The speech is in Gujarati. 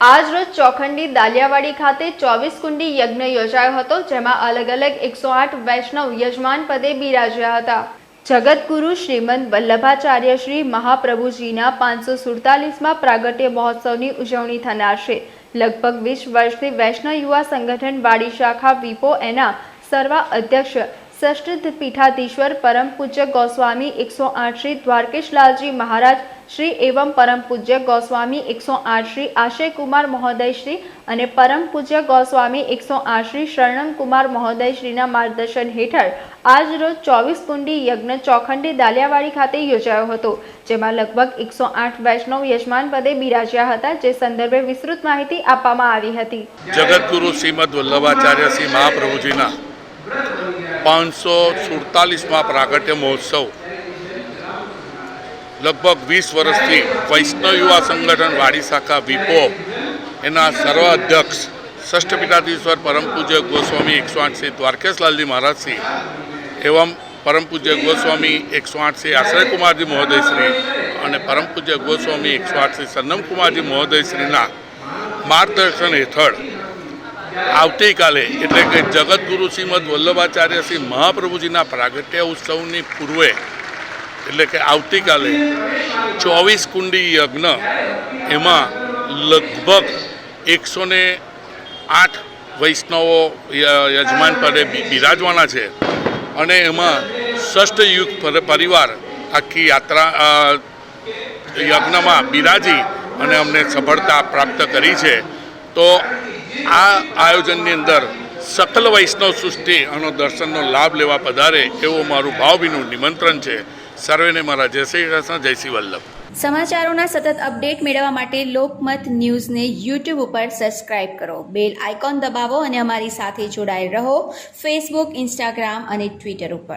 આજ રોજ ચોખંડી દાલિયાવાડી ખાતે ચોવીસ કુંડી યજ્ઞ યોજાયો હતો, જેમાં અલગ અલગ એકસો આઠ વૈષ્ણવ યજમાન પદે બિરાજ્યા હતા. જગતગુરુ શ્રીમંત વલ્લભાચાર્ય શ્રી મહાપ્રભુજીના પાંચસો સુડતાલીસમાં પ્રાગટ્ય મહોત્સવની ઉજવણી થનાર છે. લગભગ વીસ વર્ષથી વૈષ્ણવ યુવા સંગઠન વાડી શાખા વિપો એના સર્વા અધ્યક્ષ ષષ્ઠ પીઠાધીશ્વર પરમ પૂજ્ય ગોસ્વામી એકસો આઠ શ્રી દ્વારકેશલાલજી મહારાજ, શ્રી એવં પરમ પૂજ્ય ગોસ્વામી એકસો આઠ શ્રી આશયકુમાર મહોદય શ્રી અને પરમ પૂજ્ય ગોસ્વામી એકસો આઠ શ્રી શરણમ કુમાર મહોદય શ્રીના માર્ગદર્શન હેઠળ આજ રોજ ચોવીસ કુંડી યજ્ઞ ચોખંડી દાલિયાવાડી ખાતે યોજાયો હતો, જેમાં લગભગ એકસો આઠ વૈષ્ણવ યજમાન પદે બિરાજ્યા હતા, જે સંદર્ભે વિસ્તૃત માહિતી આપવામાં આવી હતી. જગતગુરુ શ્રીમદ વલ્લભાચાર્ય શ્રી મહાપ્રભુજીના પાંચસો સુડતાલીસમાં પ્રાગટ્ય મહોત્સવ. લગભગ વીસ વર્ષથી વૈષ્ણવ યુવા સંગઠન વાડી શાખા વિપો, એના સર્વ અધ્યક્ષ ષષ્ઠ પીઠાધીશ્વર પરમ પૂજ્ય ગોસ્વામી એકસો આઠ દ્વારકેશલાલજી મહારાજશ્રી એવમ પરમ પૂજ્ય ગોસ્વામી એકસો આઠ શ્રી આશ્રયકુમારજી મહોદય શ્રી અને પરમ પૂજ્ય ગોસ્વામી એકસો આઠ શ્રી સન્નમકુમારજી મહોદય શ્રીના માર્ગદર્શન હેઠળ આવતીકાલે, એટલે કે જગતગુરુ શ્રીમદ વલ્લભાચાર્ય શ્રી મહાપ્રભુજીના પ્રાગટ્ય ઉત્સવની પૂર્વે, એટલે કે આવતીકાલે ચોવીસ કુંડી યજ્ઞ, એમાં લગભગ એકસો ને આઠ વૈષ્ણવો યજમાન પદે બિરાજવાના છે. અને એમાં ષષ્ઠ યુગ પરિવાર આખી યાત્રા યજ્ઞમાં બિરાજી અને અમને સફળતા પ્રાપ્ત કરી છે. તો આ આયોજનની અંદર સકલ વૈષ્ણવ સૃષ્ટિ અને દર્શનનો લાભ લેવા પધારે એવું મારું ભાવભીનું નિમંત્રણ છે. સર્વેને મારા જય શ્રી કૃષ્ણ, જય શ્રી વલ્લભ. સમાચારોના સતત અપડેટ મેળવવા માટે લોકમત ન્યૂઝને યુટ્યુબ ઉપર સબસ્ક્રાઇબ કરો. બેલ આઇકોન દબાવો અને અમારી સાથે જોડાયેલ રહો. ફેસબુક ઇન્સ્ટાગ્રામ અને ટ્વિટર ઉપર.